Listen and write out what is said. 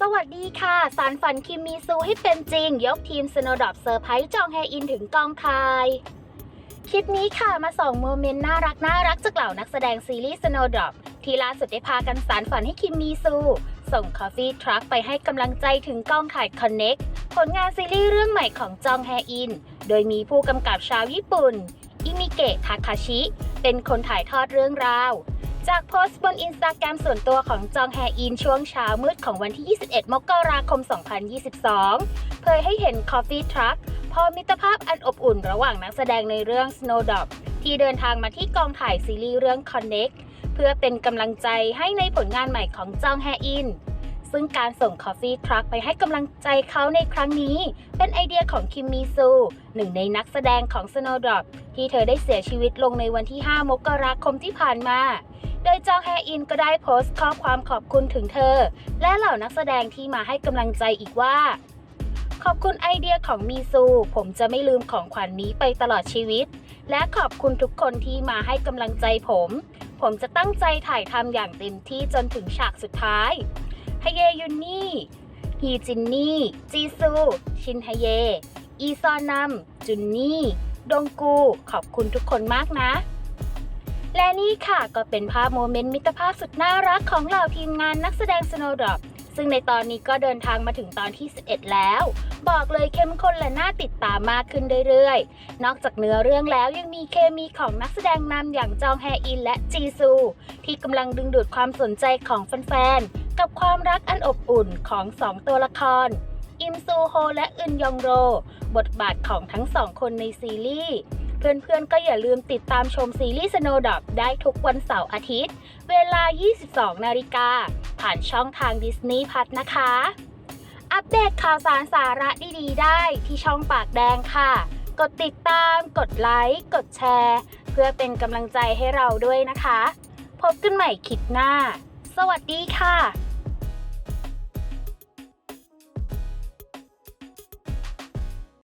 สวัสดีค่ะ สารฝันคิมมีซูให้เป็นจริง ยกทีมสโนดอปเซอร์ไพรส์จองแฮอินถึงกองถ่าย คลิปนี้ค่ะมาส่องโมเมนต์น่ารักน่ารักจากเหล่านักแสดงซีรีส์สโนดอปที่ล่าสุดได้พากันสารฝันให้คิมมีซู ส่งคอฟฟี่ทรัคไปให้กำลังใจถึงกองถ่ายคอนเน็กผลงานซีรีส์เรื่องใหม่ของจองแฮอิน โดยมีผู้กำกับชาวญี่ปุ่น อิมิเกะทาคาชิ เป็นคนถ่ายทอดเรื่องราว จากโพสต์บนอินสตาแกรมส่วนตัวของจองแฮอินช่วงเช้ามืดของวันที่ 21 มกราคม 2022 เผยให้เห็น Coffee Truck พอมิตรภาพอันอบอุ่นระหว่างนักแสดงในเรื่อง Snowdrop ที่เดินทางมาที่กองถ่ายซีรีส์เรื่อง Connect เพื่อเป็นกำลังใจให้ในผลงานใหม่ของจองแฮอิน ซึ่งการส่ง Coffee Truck ไปให้กำลังใจเขาในครั้งนี้ เป็นไอเดียของคิมมีซู หนึ่งในนักแสดงของ Snowdrop ที่เธอได้เสียชีวิตลงในวันที่ 5 มกราคมที่ผ่านมา ดยจองแฮอินก็ได้โพสต์ข้อความขอบคุณถึงเธอ และเหล่านักแสดงที่มาให้กำลังใจอีกว่า ขอบคุณไอเดียของมีซู ผมจะไม่ลืมของขวัญนนี้ไปตลอดชีวิต และขอบคุณทุกคนที่มาให้กำลังใจผม ผมจะตั้งใจถ่ายทำอย่างเต็มที่จนถึงฉากสุดท้ายฮเยยุนนี่ฮีจินนี่ จีซู ชินฮเย อีซอนนัม จุนนี่ ดงกู ขอบคุณทุกคนมากนะ และนี่ค่ะก็เป็นภาพโมเมนต์มิตรภาพสุดน่ารักของเหล่าทีมงานนักแสดง Snowdrop ซึ่งในตอนนี้ก็เดินทางมาถึงตอนที่ 11 แล้ว บอกเลยเข้มข้นและน่าติดตามมากขึ้นเรื่อยๆ นอกจากเนื้อเรื่องแล้วยังมีเคมีของนักแสดงนำอย่างจองแฮอินและจีซู ที่กำลังดึงดูดความสนใจของแฟนๆ กับความรักอันอบอุ่นของสองตัวละคร อิมซูโฮและอึนยองโร บทบาทของทั้งสองคนในซีรีส์ เพื่อนๆ ก็อย่าลืมติดตามชมซีรีส์ Snowdrop ได้ทุกวันเสาร์อาทิตย์ เวลา 22 นาฬิกา ผ่านช่องทาง Disney พัทนะคะ อัปเดตข่าวสารสาระดีๆ ได้ที่ช่องปากแดงค่ะ กดติดตาม กดไลค์ กดแชร์ เพื่อเป็นกำลังใจให้เราด้วยนะคะ พบกันใหม่คลิปหน้า สวัสดีค่ะ